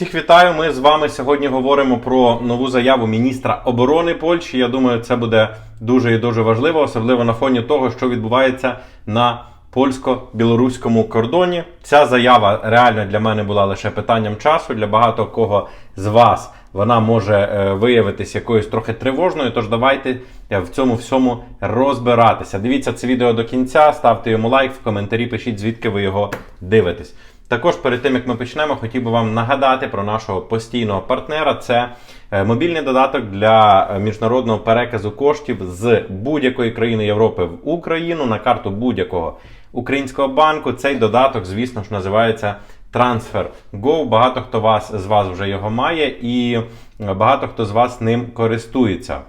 Всіх вітаю. Ми з вами сьогодні говоримо про нову заяву міністра оборони Польщі. Я думаю, це буде дуже і дуже важливо, особливо на фоні того, що відбувається на польсько-білоруському кордоні. Ця заява реально для мене була лише питанням часу. Для багато кого з вас вона може е, виявитися якоюсь трохи тривожною. Тож давайте е, в цьому всьому розбиратися. Дивіться це відео до кінця, ставте йому лайк, в коментарі пишіть, звідки ви його дивитесь. Також перед тим як ми почнемо, хотів би вам нагадати про нашого постійного партнера. Це е, мобільний додаток для е, міжнародного переказу коштів з будь-якої країни Європи в Україну на карту будь-якого українського банку. Цей додаток, звісно ж, називається TransferGo. Багато хто вас з вас вже його має, і е, багато хто з вас ним користується.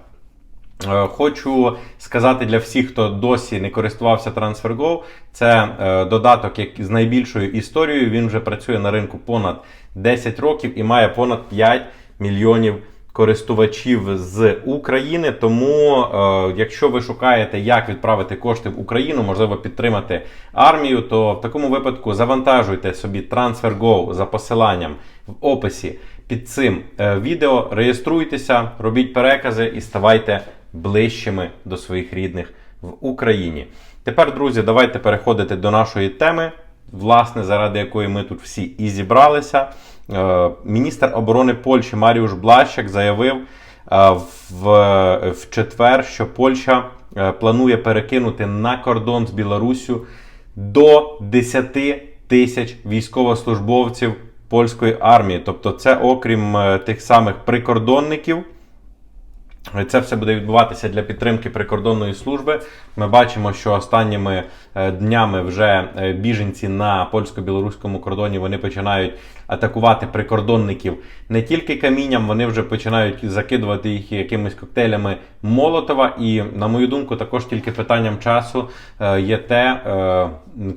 Е, Хочу сказати для всіх, хто досі не користувався TransferGo, це е, додаток як з найбільшою історією. Він вже працює на ринку понад 10 років і має понад 5 мільйонів користувачів з України. Тому, е, якщо ви шукаєте, як відправити кошти в Україну, можливо, підтримати армію, то в такому випадку завантажуйте собі TransferGo за посиланням в описі під цим відео. Реєструйтеся, робіть перекази і ставайте ближчими до своїх рідних в Україні. Тепер, друзі, давайте переходити до нашої теми, власне, заради якої ми тут всі і зібралися. Е, Міністр оборони Польщі Маріуш Блащак заявив е, в, в четвер, що Польща е, планує перекинути на кордон з Білоруссю до 10 тисяч військовослужбовців польської армії. Тобто, це окрім тих самих прикордонників. Це все буде відбуватися для підтримки прикордонної служби. Ми бачимо, що останніми е, днями вже е, біженці на польсько-білоруському кордоні вони починають атакувати прикордонників не тільки камінням, вони вже починають закидувати їх якимись коктейлями Молотова. І, на мою думку, також тільки питанням часу е, є те, е,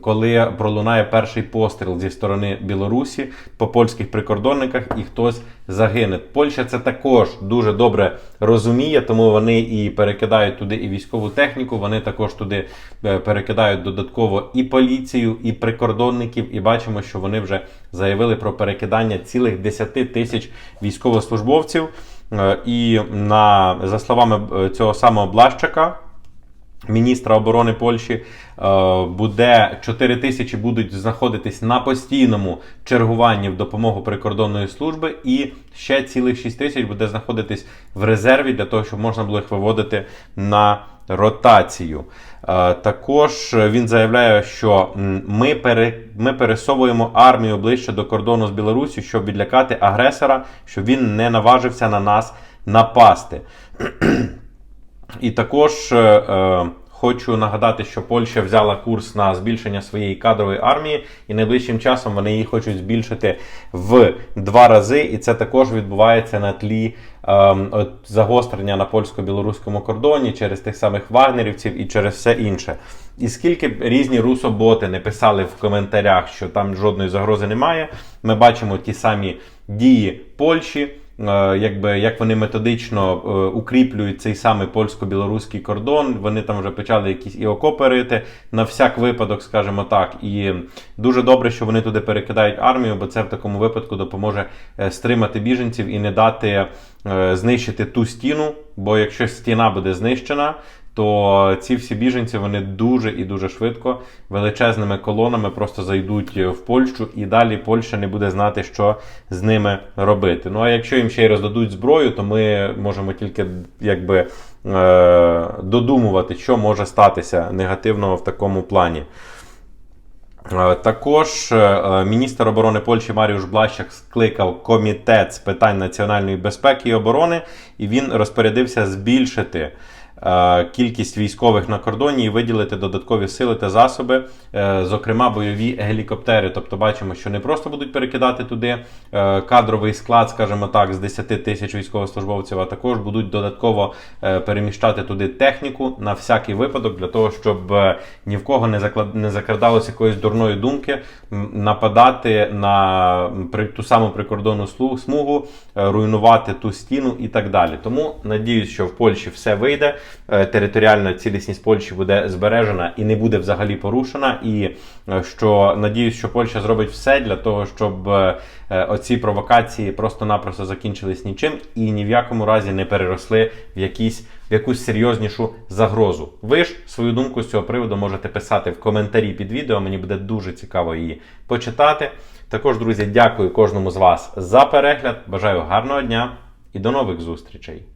коли пролунає перший постріл зі сторони Білорусі по польських прикордонниках і хтось загине. Польща це також дуже добре розуміє, тому вони і перекидають туди і військову техніку. Вони також туди е, перекидають додатково і поліцію, і прикордонників. І бачимо, що вони вже заявили про перекидання цілих 10 тисяч військовослужбовців. Е, І на за словами е, цього самого Блащака, міністра оборони Польщі, е, буде 4 тисячі будуть знаходитись на постійному чергуванні в допомогу прикордонної служби, і ще цілих 6 тисяч буде знаходитись в резерві для того, щоб можна було їх виводити на ротацію. Е, Також він заявляє, що ми, пере, ми пересовуємо армію ближче до кордону з Білорусі, щоб відлякати агресора, щоб він не наважився на нас напасти. І також е, е, хочу нагадати, що Польща взяла курс на збільшення своєї кадрової армії, і найближчим часом вони її хочуть збільшити в два рази. І це також відбувається на тлі е, от загострення на польсько-білоруському кордоні через тих самих вагнерівців і через все інше. І скільки б різні русоботи не писали в коментарях, що там жодної загрози немає, ми бачимо ті самі дії Польщі. Е, якби як вони методично е, укріплюють цей самий польсько-білоруський кордон. Вони там вже почали якісь і окопи рити на всяк випадок, скажімо так. І дуже добре, що вони туди перекидають армію, бо це в такому випадку допоможе е, стримати біженців і не дати знищити ту стіну. Бо якщо стіна буде знищена, то ці всі біженці вони дуже і дуже швидко величезними колонами просто зайдуть в Польщу, і далі Польща не буде знати, що з ними робити. Ну а якщо їм ще й роздадуть зброю, то ми можемо тільки якби е- додумувати, що може статися негативного в такому плані. Е, Також е, міністр оборони Польщі Маріуш Блащак скликав комітет з питань національної безпеки і оборони, і він розпорядився збільшити е, кількість військових на кордоні і виділити додаткові сили та засоби, е, зокрема бойові гелікоптери. Тобто бачимо, що не просто будуть перекидати туди е, кадровий склад, скажімо так, з 10 тисяч військовослужбовців, а також будуть додатково е, переміщати туди техніку на всякий випадок, для того, щоб е, ні в кого не заклад... не закрадалося якоїсь дурної думки нападати на ту саму прикордонну смугу, е, руйнувати ту стіну і так далі. Тому надіюсь, що в Польщі все вийде. Е, територіальна цілісність Польщі буде збережена і не буде взагалі порушена. І е, що надіюсь, що Польща зробить все для того, щоб е, оці провокації просто-напросто закінчились нічим і ні в якому разі не переросли в якісь в якусь серйознішу загрозу. Ви ж свою думку з цього приводу можете писати в коментарі під відео. Мені буде дуже цікаво її почитати. Також, друзі, дякую кожному з вас за перегляд. Бажаю гарного дня і до нових зустрічей.